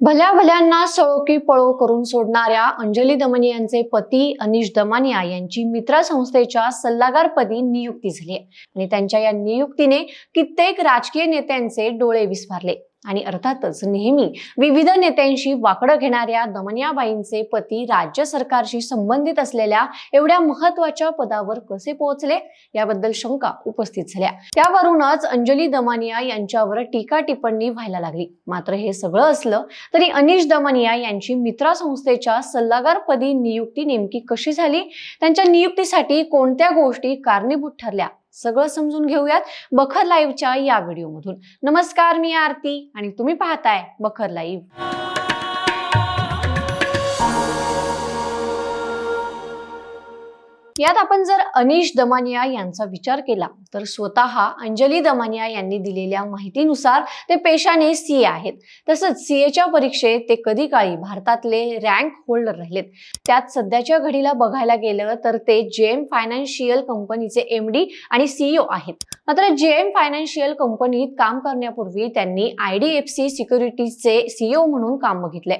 भल्या भल्यांना सळो की पळो करून सोडणाऱ्या अंजली दमनियांचे पती अनिश दमानिया यांची मित्रा संस्थेच्या सल्लागारपदी नियुक्ती झाली आहे. आणि त्यांच्या या नियुक्तीने कित्येक राजकीय नेत्यांचे डोळे विस्फारले आणि अर्थातच नेहमी विविध नेत्यांशी वाकडं घेणाऱ्या दमनियाबाईंचे पती राज्य सरकारशी संबंधित असलेल्या एवढ्या महत्त्वाच्या पदावर कसे पोहोचले? याबद्दल शंका उपस्थित झाल्या. त्यावरूनच अंजली दमानिया यांच्यावर टीका टिप्पणी व्हायला लागली. मात्र हे सगळं असलं तरी अनिश दमनिया यांची मित्रा संस्थेच्या सल्लागारपदी नियुक्ती नेमकी कशी झाली? त्यांच्या नियुक्तीसाठी कोणत्या गोष्टी कारणीभूत ठरल्या? सगळं समजून घेऊयात बखर लाईव्हच्या या व्हिडिओमधून नमस्कार मी आरती आणि तुम्ही पाहताय बखर लाईव्ह यात आपण जर अनिश दमानिया यांचा विचार केला तर स्वतः अंजली दमानिया यांनी दिलेल्या माहितीनुसार ते पेशाने सी आहेत. तसंच सीएच्या परीक्षेत ते कधी काळी भारतातले रँक होल्डर राहिलेत. त्यात सध्याच्या घडीला बघायला गेलं तर ते जेएम फायनान्शियल कंपनीचे एम डी आणि सीईओ आहेत. मात्र जेएम फायनान्शियल कंपनीत काम करण्यापूर्वी त्यांनी आय डी एफ सी सिक्युरिटीजचे सीईओ म्हणून काम बघितले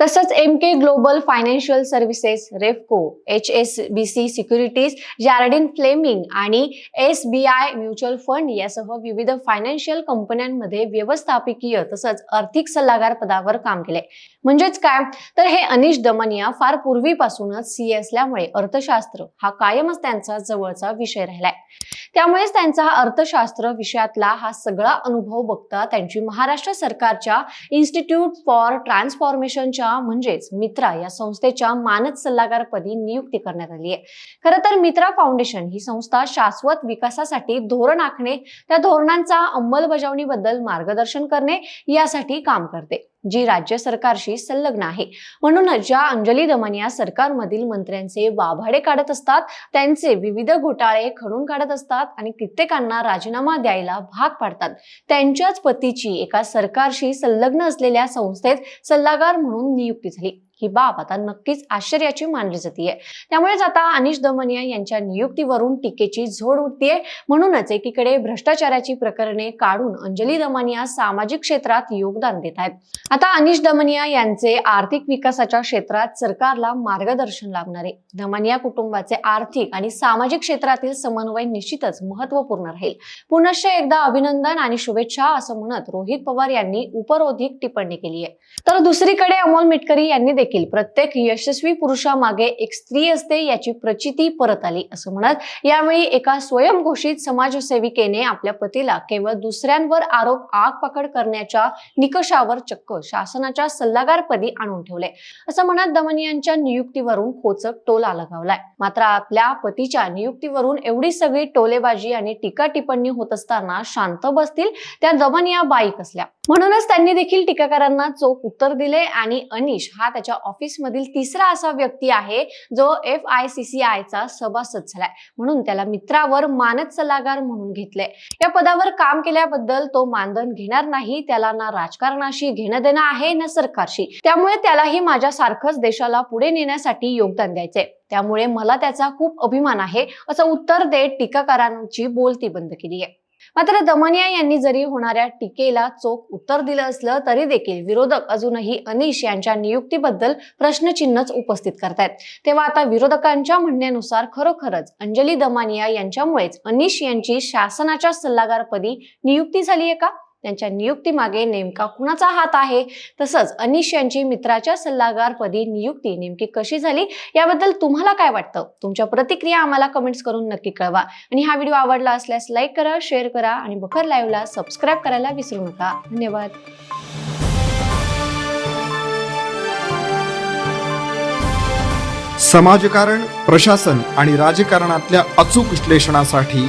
तसंच M K global financial services Refco H S B C securities Jardine Fleming आणि S B I mutual fund यासह विविध फायनान्शियल कंपन्यांमध्ये व्यवस्थापकीय तसंच आर्थिक सल्लागार पदावर काम केले म्हणजेच काय? तर हे अनिश दमनिया फार पूर्वीपासूनच सी असल्यामुळे अर्थशास्त्र हा कायमच त्यांचा जवळचा विषय राहिलाय. त्यामुळेच त्यांचा हा अर्थशास्त्र विषयातला हा सगळा अनुभव बघता त्यांची महाराष्ट्र सरकारच्या इन्स्टिट्यूट फॉर ट्रान्सफॉर्मेशनच्या म्हणजेच मित्रा या संस्थेच्या मानद सल्लागारपदी नियुक्ती करण्यात आली आहे. खरं तर मित्रा फाउंडेशन ही संस्था शाश्वत विकासासाठी धोरण आखणे त्या धोरणांचा अंमलबजावणीबद्दल मार्गदर्शन करणे यासाठी काम करते. जी राज्य सरकारशी संलग्न आहे. म्हणूनच ज्या अंजली दमानिया सरकारमधील मंत्र्यांचे वाभाडे काढत असतात त्यांचे विविध घोटाळे खणून काढत असतात आणि कित्येकांना राजीनामा द्यायला भाग पाडतात. त्यांच्याच पतीची एका सरकारशी संलग्न असलेल्या संस्थेत सल्लागार म्हणून नियुक्ती झाली. ही बाब आता नक्कीच आश्चर्याची मानली जाते त्यामुळेच आता अनिश दमनिया यांच्या नियुक्तीवरून टीकेची झोड उठतीये. म्हणूनच एकीकडे भ्रष्टाचाराची प्रकरणे काढून अंजली दमनिया सामाजिक क्षेत्रात योगदान देत आहेत. आता अनिश दमनिया यांचे आर्थिक विकासाच्या क्षेत्रात सरकारला मार्गदर्शन लाभणारे दमानिया दमनिया कुटुंबाचे आर्थिक आणि सामाजिक क्षेत्रातील समन्वय निश्चितच महत्त्वपूर्ण राहील. पुनश्च एकदा अभिनंदन आणि शुभेच्छा असं म्हणत रोहित पवार यांनी उपरोधिक टिप्पणी केली आहे तर दुसरीकडे अमोल मिटकरी यांनी देखील प्रत्येक यशस्वी पुरुषामागे एक स्त्री असते याची प्रचिती परत आली असं म्हणत यावेळी एका स्वयंघोषित समाजसेविकेने आपल्या पतीला केवळ दुसऱ्यांवर आरोप आगपकड करण्याच्या निकषावर चक्क शासनाच्या सल्लागारपदी आणून ठेवले. असं म्हणत दमनियांच्या नियुक्तीवरून खोचक टोला लगावलाय. मात्र आपल्या पतीच्या नियुक्तीवरून एवढी सगळी टोलेबाजी आणि टीका टिप्पणी होत असताना शांत बसतील त्या दमनिया बाई कसल्या म्हणूनच त्यांनी देखील टीकाकारांना चोख उत्तर दिले आणि अनिश हा त्याच्या ऑफिस मधील तिसरा असा व्यक्ती आहे जो एफ आय सी सी आयचा सभासद झालाय. म्हणून त्याला मित्रावर मानद सल्लागार म्हणून घेतले या पदावर काम केल्याबद्दल तो मानधन घेणार नाही त्याला ना राजकारणाशी घेणं देणं आहे ना सरकारशी. त्यामुळे त्यालाही माझ्यासारखंच देशाला पुढे नेण्यासाठी योगदान द्यायचंय. त्यामुळे मला त्याचा खूप अभिमान आहे असं उत्तर देत टीकाकारांची बोलती बंद केली आहे. मात्र दमनिया यांनी जरी होणाऱ्या टीकेला चोख उत्तर दिलं असलं तरी देखील विरोधक अजूनही अनिश यांच्या नियुक्तीबद्दल प्रश्नचिन्हच उपस्थित करतायत. तेव्हा आता विरोधकांच्या म्हणण्यानुसार खरोखरच अंजली दमानिया यांच्यामुळेच अनिश यांची शासनाच्या सल्लागारपदी नियुक्ती झाली आहे का? त्यांच्या नियुक्तीमागे नेमका कुणाचा हात आहे? तसंच अनिश यांची मित्राच्या सल्लागारपदी नियुक्ती नेमकी कशी झाली? याबद्दल तुम्हाला काय वाटतं? तुमच्या प्रतिक्रिया आम्हाला कमेंट्स करून नक्की कळवा. आणि हा व्हिडिओ आवडला असल्यास लाईक करा शेअर करा आणि बखर लाईव्हला सबस्क्राईब करायला विसरू नका. धन्यवाद. समाजकारण प्रशासन आणि राजकारणातल्या अचूक विश्लेषणासाठी